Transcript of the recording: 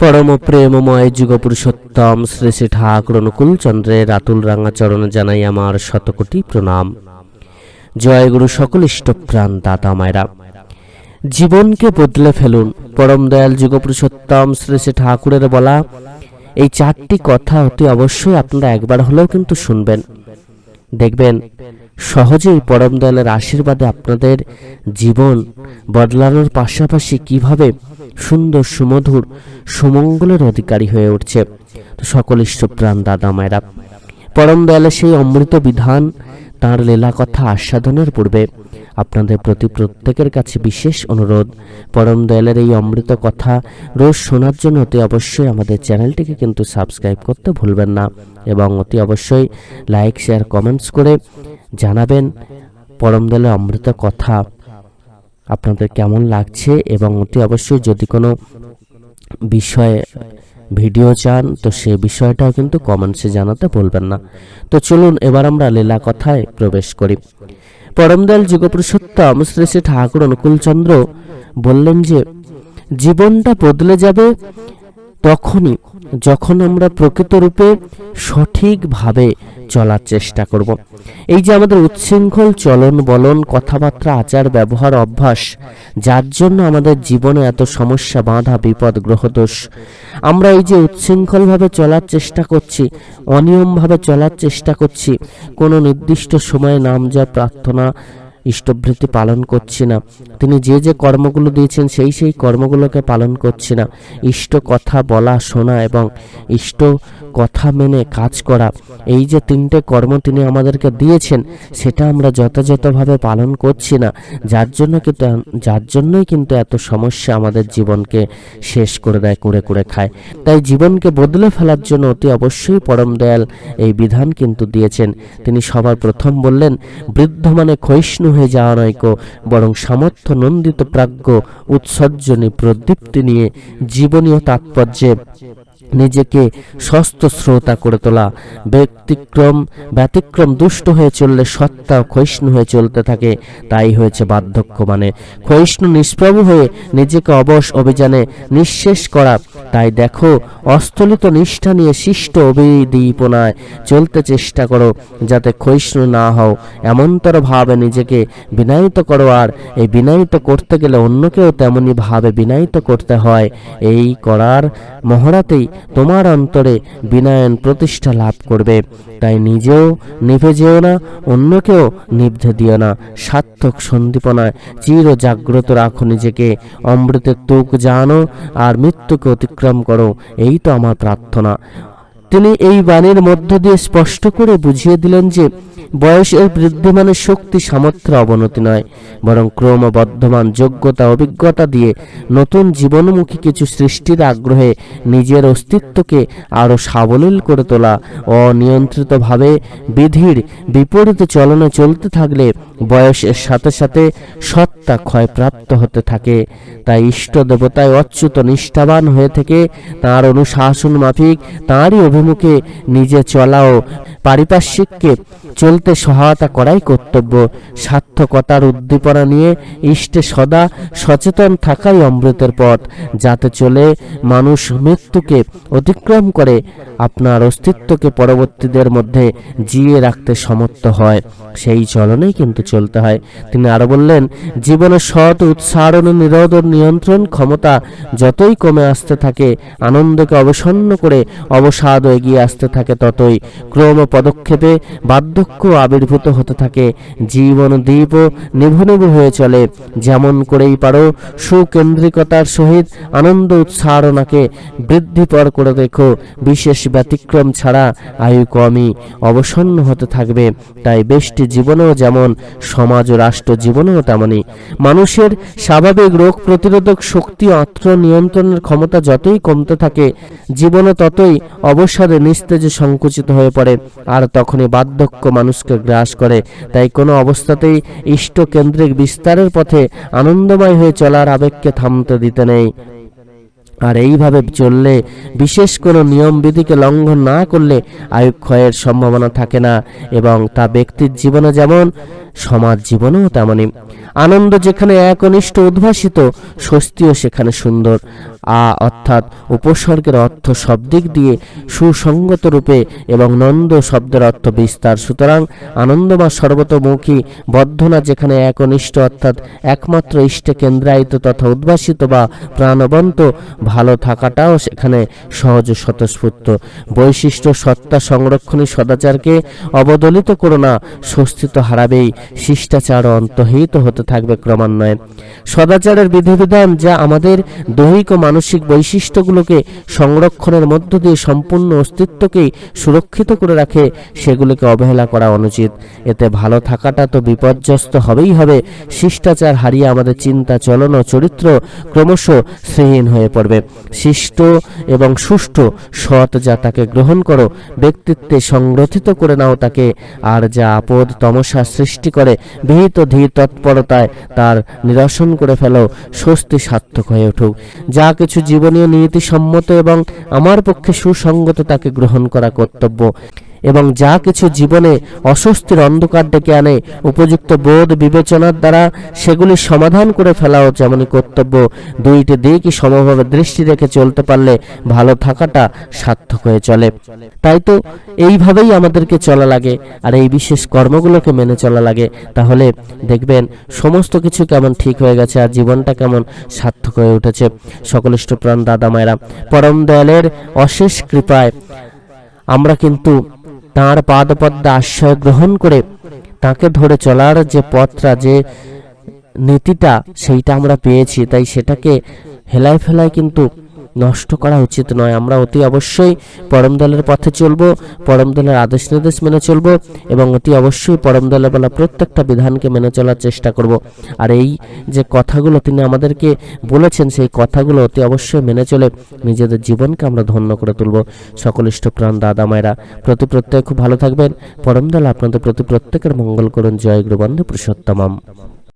পরম প্রেমময় যুগপুরুষোত্তম শ্রী শ্রী ঠাকুর অনুকূল চন্দ্রের রাতুল রাঙা চরণে জানাই আমার শতকোটি প্রণাম। জয় গুরু সকল ইষ্টপ্রাণ দাতা মায়েরা। জীবনকে বদলে ফেলুন, পরম দয়াল যুগপুরুষোত্তম শ্রী শ্রী ঠাকুরের বলা। এই চারটি কথা অতি অবশ্যই আপনারা একবার হলেও কিন্তু শুনবেন। দেখবেন, সহজেই পরম দয়ালের আশীর্বাদে আপনাদের জীবন বদলানোর পাশাপাশি কীভাবে সুন্দর, সুমধুর, সুমঙ্গলের অধিকারী হয়ে উঠছে। সকল ইষ্টপ্রাণ দাদা, মায়েরা, পরম দয়ালের সেই অমৃত বিধান তাঁর লীলা কথা আস্বাদনের পূর্বে আপনাদের প্রতি প্রত্যেকের কাছে বিশেষ অনুরোধ। পরম দয়ালের এই অমৃত কথা রোজ শোনার জন্য অতি অবশ্যই আমাদের চ্যানেলটিকে কিন্তু সাবস্ক্রাইব করতে ভুলবেন না এবং অতি অবশ্যই লাইক, শেয়ার, কমেন্টস করে জানাবেন পরম দয়ালের অমৃত কথা। আপনাদের কেমন লাগছে এবং অতি অবশ্যই যদি কোনো বিষয়ে ভিডিও চান, তো সে বিষয়টাও কিন্তু কমেন্টসে জানাতে বলবেন না। তো চলুন, এবার আমরা লীলা কথায় প্রবেশ করি। পরমদয়াল যুগপুরুষোত্তম শ্রী শ্রী ঠাকুর অনুকূলচন্দ্র বললেন যে, জীবনটা বদলে যাবে তখনই যখন আমরা প্রকৃত রূপে সঠিকভাবে চলার চেষ্টা করব। এই যে আমাদের উচ্ছৃঙ্খল চলন বলন, কথাবার্তা, আচার, ব্যবহার, অভ্যাস, যার জন্য আমাদের জীবনে এত সমস্যা, বাধা, বিপদ, গ্রহদোষ, আমরা এই যে উচ্ছৃঙ্খলভাবে চলার চেষ্টা করছি, অনিয়মভাবে চলার চেষ্টা করছি, কোনো নির্দিষ্ট সময়ে নাম যা প্রার্থনা ইষ্টভৃতি পালন করছি না। তিনি যে যে কর্মগুলো দিয়েছেন, সেই সেই কর্মগুলোকে পালন করছি না। ইষ্ট কথা বলা, শোনা এবং ইষ্ট কথা মেনে কাজ করা, এই যে তিনটে কর্ম তিনি আমাদেরকে দিয়েছেন, সেটা আমরা যথাযথভাবে পালন করছি না। যার জন্য কিন্তু, যার জন্যই কিন্তু এত সমস্যা আমাদের জীবনকে শেষ করে দেয়, কুড়ে কুড়ে খায়। তাই জীবনকে বদলে ফেলার জন্য অতি অবশ্যই পরম দয়াল এই বিধান কিন্তু দিয়েছেন। তিনি সবার প্রথম বললেন, বৃদ্ধ মানে ক্ষয়িষ্ণু হয়ে যাওয়া নয়কো বরং সামর্থ্য নন্দিত প্রাজ্ঞ উৎসর্জনী প্রদীপ্তি নিয়ে জীবনীয় তাৎপর্যে নিজেকে সস্ত শ্রোতা করে তোলা। ব্যতিক্রম ব্যতিক্রম দুষ্ট হয়ে চললে সত্তা ক্ষয়িষ্ণু হয়ে চলতে থাকে, তাই হয়েছে বার্ধক্য মানে। ক্ষয়িষ্ণু নিষ্প্রভু হয়ে নিজেকে অবশ অভিযানে নিঃশেষ করা তাই দেখো, অস্থলিত নিষ্ঠা নিয়ে শিষ্ট অভিদীপনায় চলতে চেষ্টা করো, যাতে ক্ষয়িষ্ণু না হও। এমনতর ভাবে নিজেকে বিনায়িত করো আর এই বিনায়িত করতে গেলে অন্যকেও তেমনি ভাবে বিনায়িত করতে হয়। এই করার মহড়াতেই তোমার অন্তরে বিনয়ন প্রতিষ্ঠা লাভ করবে। তাই নিজেও নিভে যেও না, অন্যকেও নিভে দিও না। সার্থক সন্দীপনায় চির জাগ্রত রাখো নিজেকে। অমৃতের তুক জানো আর মৃত্যুকে অতিক্রম করো, এই তো আমার প্রার্থনা। তিনি এই বাণীর মধ্য দিয়ে স্পষ্ট করে বুঝিয়ে দিলেন যে বয়সের বৃদ্ধি মানে শক্তি সামর্থ্যের অবনতি নয়, বরং ক্রমবর্ধমান যোগ্যতা, অভিজ্ঞতা দিয়ে নতুন জীবনমুখী কিছু সৃষ্টির আগ্রহে নিজের অস্তিত্বকে আরও সাবলীল করে তোলা, অনিয়ন্ত্রিতভাবে বিধির বিপরীতে চলনে চলতে থাকলে বয়সের সাথে সাথে সত্তা ক্ষয়প্রাপ্ত হতে থাকে। তাই ইষ্ট দেবতায় অচ্যুত নিষ্ঠাবান হয়ে থেকে তার অনুশাসন মাফিক, তাঁরই অভিমুখে নিজে চলাও, পারিপার্শ্বিককে চলতে সহায়তা করাই কর্তব্য। সার্থকতার উদ্দীপনা নিয়ে ইষ্টে সদা সচেতন থাকাই অমৃতের পথ, যাতে চলে মানুষ মৃত্যুকে অতিক্রম করে, আপনার অস্তিত্বকে পরবর্তীদের মধ্যে জিয়ে রাখতে সমর্থ হয়। সেই চলনেই কিন্তু চলতে হয়। তিনি আরও বললেন, জীবনের সৎ উৎসারণ নিরোধ ও নিয়ন্ত্রণ ক্ষমতা যতই কমে আসতে থাকে, আনন্দকে অবসন্ন করে অবসাদ এগিয়ে আসতে থাকে ততই। ক্রম পদক্ষেপে বার্ধক্য আবির্ভূত হতে থাকে। জীবন দ্বীপ নিভু নিভু হয়ে চলে। যেমন করেই পারো, সুকেন্দ্রিকতার সহিত আনন্দ উৎসারণাকে বৃদ্ধিপর করে দেখো বিশেষ ব্যতিক্রম ছাড়া আয়ু কমই, অবসন্ন হতে থাকবে। তাই বেষ্টি জীবনেও যেমন, সমাজ ও রাষ্ট্র জীবনেও তেমনই। মানুষের স্বাভাবিক রোগ প্রতিরোধক শক্তি আত্ম নিয়ন্ত্রণের ক্ষমতা যতই কমতে থাকে জীবনে ততই অবসাদে নিস্তেজে সংকুচিত হয়ে পড়ে। আর তখনই বার্ধক্য মানুষকে গ্রাস করে। তাই কোনো অবস্থাতেই ইষ্ট কেন্দ্রিক বিস্তারের পথে আনন্দময় হয়ে চলার আবেগকে থামতে দিতে নেই। আর এইভাবে চললে, বিশেষ কোনো নিয়মবিধিকে লঙ্ঘন না করলে আয়ু ক্ষয়ের সম্ভাবনা থাকে না এবং তা ব্যক্তির জীবনে যেমন, সমাজ জীবনেও তেমনই। আনন্দ যেখানে একনিষ্ঠ উদ্ভাসিত, স্বস্তিও সেখানে সুন্দর। আ, অর্থাৎ উপসর্গের অর্থ সব দিক দিয়ে সুসঙ্গত রূপে এবং নন্দ শব্দের অর্থ বিস্তার। সুতরাং আনন্দ বা সর্বতোমুখী বদ্ধনা যেখানে একনিষ্ঠ অর্থাৎ একমাত্র ইষ্টে কেন্দ্রায়িত তথা উদ্ভাসিত বা প্রাণবন্ত, ভালো থাকাটাও সেখানে সহজ স্বতঃস্ফূর্ত। বৈশিষ্ট্য সত্তা সংরক্ষণী সদাচারকে অবদলিত করো না স্বস্তিত্ব হারাবেই, শিষ্টাচার অন্তহিত হতে থাকবে ক্রমান্বয়ে। সদাচারের বিধিবিধান যা আমাদের দৈহিক মানসিক বৈশিষ্ট্যগুলোকে সংরক্ষণের মধ্য দিয়ে সম্পূর্ণ অস্তিত্বকেই সুরক্ষিত করে রাখে সেগুলোকে অবহেলা করা অনুচিত। এতে ভালো থাকাটা তো বিপর্যস্ত হবেই হবে। শিষ্টাচার হারিয়ে আমাদের চিন্তা, চলন ও চরিত্র ক্রমশ শ্রেহীন হয়ে পড়বে। শিষ্ট এবং সুষ্ঠু সৎ যা তাকে গ্রহণ করো, ব্যক্তিত্বে সংরক্ষিত করে নাও তাকে, আর যা আপদ তমসা সৃষ্টি করে, বিহিত ধী তৎপরতায় তার নিরসন করে ফেলো, স্বস্তি সার্থক হয়ে উঠুক। যা কিছু জীবনীয় নীতিসম্মত এবং আমার পক্ষে সুসঙ্গত তাকে গ্রহণ করা কর্তব্য। এবং যা কিছু জীবনে অস্বস্তির অন্ধকার ডেকে আনে, উপযুক্ত বোধ বিবেচনার দ্বারা সেগুলি সমাধান করে ফেলাও যেমনই কর্তব্য। দুইটি দিকই সমভাবে দৃষ্টি রেখে চলতে পারলে ভালো থাকাটা সার্থক হয়ে চলে। তাই তো এইভাবেই আমাদেরকে চলা লাগে, আর এই বিশেষ কর্মগুলোকে মেনে চলা লাগে। তাহলে দেখবেন, সমস্ত কিছু কেমন ঠিক হয়ে গেছে আর জীবনটা কেমন সার্থক হয়ে উঠেছে। সকলিষ্ট প্রাণ দাদা মায়েরা, পরম দয়ালের অশেষ কৃপায় আমরা কিন্তু তাঁর পাদপদ্মা আশ্রয় গ্রহণ করে তাকে ধরে চলার যে পথটা, যে নীতিটা, সেইটা আমরা পেয়েছি। তাই সেটাকে হেলায় ফেলায় কিন্তু নষ্ট করা উচিত নয়। আমরা অতি অবশ্যই পরম দলের পথে চলবো, পরম দলের আদেশ নির্দেশ মেনে চলব এবং অতি অবশ্যই পরম দলের বলা প্রত্যেকটা বিধানকে মেনে চলার চেষ্টা করব। আর এই যে কথাগুলো তিনি আমাদেরকে বলেছেন, সেই কথাগুলো অতি অবশ্যই মেনে চলে নিজেদের জীবনকে আমরা ধন্য করে তুলব। সকল ইষ্টপ্রাণ দাদা মায়েরা, প্রতি প্রত্যেক খুব ভালো থাকবেন। পরম দল আপনাদের প্রতি প্রত্যেকের মঙ্গল করুন। জয় গুরু বন্ধু পুরুষোত্তমম।